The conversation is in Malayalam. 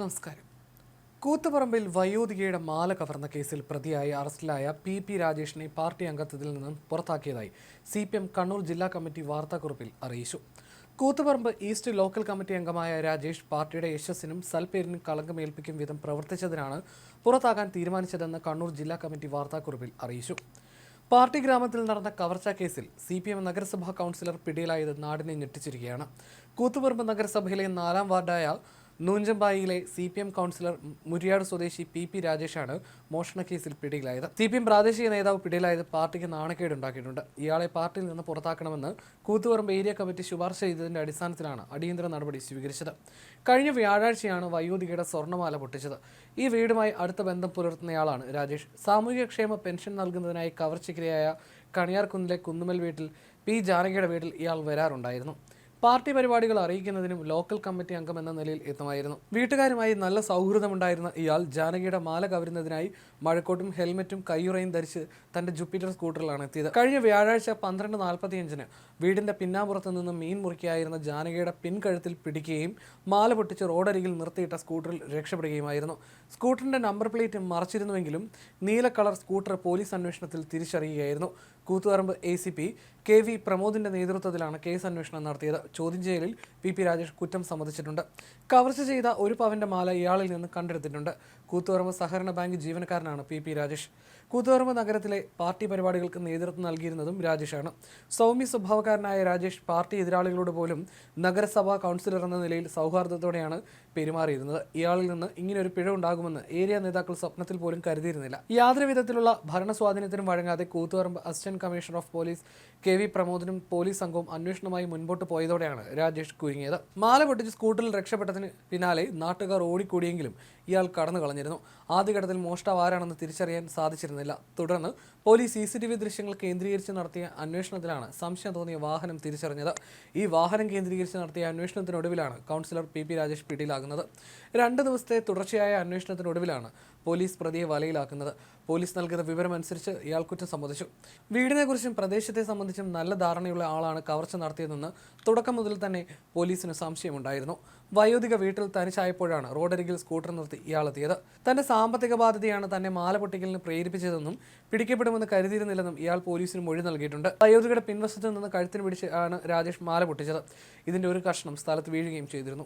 നമസ്കാരം. കൂത്തുപറമ്പിൽ വയോധികയുടെ മാല കവർന്ന കേസിൽ പ്രതിയായി അറസ്റ്റിലായ പി പി രാജേഷിനെ പാർട്ടി അംഗത്വത്തിൽ നിന്നും പുറത്താക്കിയതായി സി പി എം കണ്ണൂർ ജില്ലാ കമ്മിറ്റി വാർത്താക്കുറിപ്പിൽ അറിയിച്ചു. കൂത്തുപറമ്പ് ഈസ്റ്റ് ലോക്കൽ കമ്മിറ്റി അംഗമായ രാജേഷ് പാർട്ടിയുടെ യശസ്സിനും സൽപേരിനും കളങ്കമേൽപ്പിക്കും വിധം പ്രവർത്തിച്ചതിനാണ് പുറത്താകാൻ തീരുമാനിച്ചതെന്ന് കണ്ണൂർ ജില്ലാ കമ്മിറ്റി വാർത്താക്കുറിപ്പിൽ അറിയിച്ചു. പാർട്ടി ഗ്രാമത്തിൽ നടന്ന കവർച്ചാ കേസിൽ സി പി എം നഗരസഭാ കൗൺസിലർ പിടിയിലായത് നാടിനെ ഞെട്ടിച്ചിരിക്കുകയാണ്. കൂത്തുപറമ്പ് നഗരസഭയിലെ നാലാം വാർഡായ നൂഞ്ചമ്പായിയിലെ C P M councillor Muriyad സ്വദേശി പി പി രാജേഷാണ് മോഷണക്കേസിൽ പിടിയിലായത്. സി പി എം പ്രാദേശിക നേതാവ് പിടിയിലായത് പാർട്ടിക്ക് നാണക്കേടുണ്ടാക്കിയിട്ടുണ്ട് ഇയാളെ പാർട്ടിയിൽ നിന്ന് പുറത്താക്കണമെന്ന് കൂത്തുപറമ്പ് ഏരിയ കമ്മിറ്റി ശുപാർശ ചെയ്തതിന്റെ അടിസ്ഥാനത്തിലാണ് അടിയന്തര നടപടി സ്വീകരിച്ചത്. കഴിഞ്ഞ വ്യാഴാഴ്ചയാണ് വയോധികയുടെ സ്വർണമാല പൊട്ടിച്ചത്. ഈ വീടുമായി അടുത്ത ബന്ധം പുലർത്തുന്നയാളാണ് രാജേഷ്. സാമൂഹികക്ഷേമ പെൻഷൻ നൽകുന്നതിനായി കവർച്ചയ്ക്കിരയായ കണിയാർകുന്നിലെ കുന്നുമൽ വീട്ടിൽ പി ജാനകിയുടെ വീട്ടിൽ ഇയാൾ വരാറുണ്ടായിരുന്നു. പാർട്ടി പരിപാടികൾ അറിയിക്കുന്നതിനും ലോക്കൽ കമ്മിറ്റി അംഗം എന്ന നിലയിൽ എത്തുമായിരുന്നു. വീട്ടുകാരുമായി നല്ല സൗഹൃദമുണ്ടായിരുന്ന ഇയാൾ ജാനകിയുടെ മാല കവരുന്നതിനായി മഴക്കോട്ടും ഹെൽമറ്റും കയ്യുറയും ധരിച്ച് തന്റെ ജുപ്പിറ്റർ സ്കൂട്ടറിലാണ് എത്തിയത്. കഴിഞ്ഞ വ്യാഴാഴ്ച പന്ത്രണ്ട് നാൽപ്പത്തിയഞ്ചിന് വീടിന്റെ പിന്നാമ്പുറത്ത് നിന്ന് മീൻ മുറിക്കായിരുന്ന ജാനകിയുടെ പിൻകഴുത്തിൽ പിടിക്കുകയും മാല പൊട്ടിച്ച് റോഡരികിൽ നിർത്തിയിട്ട സ്കൂട്ടറിൽ രക്ഷപ്പെടുകയുമായിരുന്നു. സ്കൂട്ടറിന്റെ നമ്പർ പ്ലേറ്റ് മറച്ചിരുന്നുവെങ്കിലും നീല കളർ സ്കൂട്ടർ പോലീസ് അന്വേഷണത്തിൽ തിരിച്ചറിയുകയായിരുന്നു. Koothuparamba A C P K V പ്രമോദിന്റെ നേതൃത്വത്തിലാണ് കേസ് അന്വേഷണം നടത്തിയത്. ചോദ്യം ചെയ്യലിൽ പി പി രാജേഷ് കുറ്റം സമ്മതിച്ചിട്ടുണ്ട്. കവർച്ച ചെയ്ത ഒരു പവന്റെ മാല ഇയാളിൽ നിന്ന് കണ്ടെടുത്തിട്ടുണ്ട്. കൂത്തുപറമ്പ് സഹകരണ ബാങ്ക് ജീവനക്കാരനാണ് പി പി രാജേഷ്. കൂത്തുപറമ്പ് നഗരത്തിലെ പാർട്ടി പരിപാടികൾക്ക് നേതൃത്വം നൽകിയിരുന്നതും രാജേഷാണ്. സൗമ്യ സ്വഭാവക്കാരനായ രാജേഷ് പാർട്ടി എതിരാളികളോട് പോലും നഗരസഭാ കൗൺസിലർ എന്ന നിലയിൽ സൗഹാർദ്ദത്തോടെയാണ് പെരുമാറിയിരുന്നത്. ഇയാളിൽ നിന്ന് ഇങ്ങനൊരു പിഴ ഉണ്ടാകുമെന്ന് ഏരിയ നേതാക്കൾ സ്വപ്നത്തിൽ പോലും കരുതിയിരുന്നില്ല. യാതൊരു വിധത്തിലുള്ള ഭരണ സ്വാധീനത്തിനും വഴങ്ങാതെ Koothuparamba assistant commissioner of police K V പ്രമോദനും police സംഘവും അന്വേഷണവുമായി മുൻപോട്ട് പോയതോടെയാണ് രാജേഷ് കുരുങ്ങിയത്. മാല പൊട്ടിച്ച് സ്കൂട്ടറിൽ രക്ഷപ്പെട്ടതിന് പിന്നാലെ നാട്ടുകാർ ഓടിക്കൂടിയെങ്കിലും ഇയാൾ കടന്നു കളഞ്ഞിരുന്നു ആദ്യഘട്ടത്തിൽ മോഷ്ടാവ് ആരാണെന്ന് തിരിച്ചറിയാൻ സാധിച്ചിരുന്നില്ല. തുടർന്ന് police C C T V ദൃശ്യങ്ങൾ കേന്ദ്രീകരിച്ച് നടത്തിയ അന്വേഷണത്തിലാണ് സംശയം തോന്നിയ വാഹനം തിരിച്ചറിഞ്ഞത്. ഈ വാഹനം കേന്ദ്രീകരിച്ച് നടത്തിയ അന്വേഷണത്തിനൊടുവിലാണ് കൗൺസിലർ പി പി രാജേഷ് പിടിയിലാകുന്നത്. രണ്ട് ദിവസത്തെ തുടർച്ചയായ അന്വേഷണത്തിനൊടുവിലാണ് പോലീസ് പ്രതിയെ വലയിലാക്കുന്നത്. പോലീസ് നൽകുന്ന വിവരമനുസരിച്ച് ഇയാൾ കുറ്റം സമ്മതിച്ചു. വീടിനെക്കുറിച്ചും പ്രദേശത്തെ സംബന്ധിച്ചും നല്ല ധാരണയുള്ള ആളാണ് കവർച്ച നടത്തിയതെന്ന് തുടക്കം മുതൽ തന്നെ പോലീസിന് സംശയമുണ്ടായിരുന്നു. വയോധിക വീട്ടിൽ തനിച്ചായപ്പോഴാണ് റോഡരികിൽ സ്കൂട്ടർ നിർത്തി ഇയാളെത്തിയത് തന്റെ സാമ്പത്തിക ബാധ്യതയാണ് തന്നെ മാല പൊട്ടിക്കലിന് പ്രേരിപ്പിച്ചതെന്നും പിടിക്കപ്പെടുമെന്ന് കരുതിയിരുന്നില്ലെന്നും ഇയാൾ പോലീസിന് മൊഴി നൽകിയിട്ടുണ്ട്. വയോധികയുടെ പിൻവശത്ത് നിന്ന് കഴുത്തിന് പിടിച്ച് ആണ് രാജേഷ് മാല പൊട്ടിച്ചത്. ഇതിന്റെ ഒരു കഷ്ണം സ്ഥലത്ത് വീഴുകയും ചെയ്തിരുന്നു.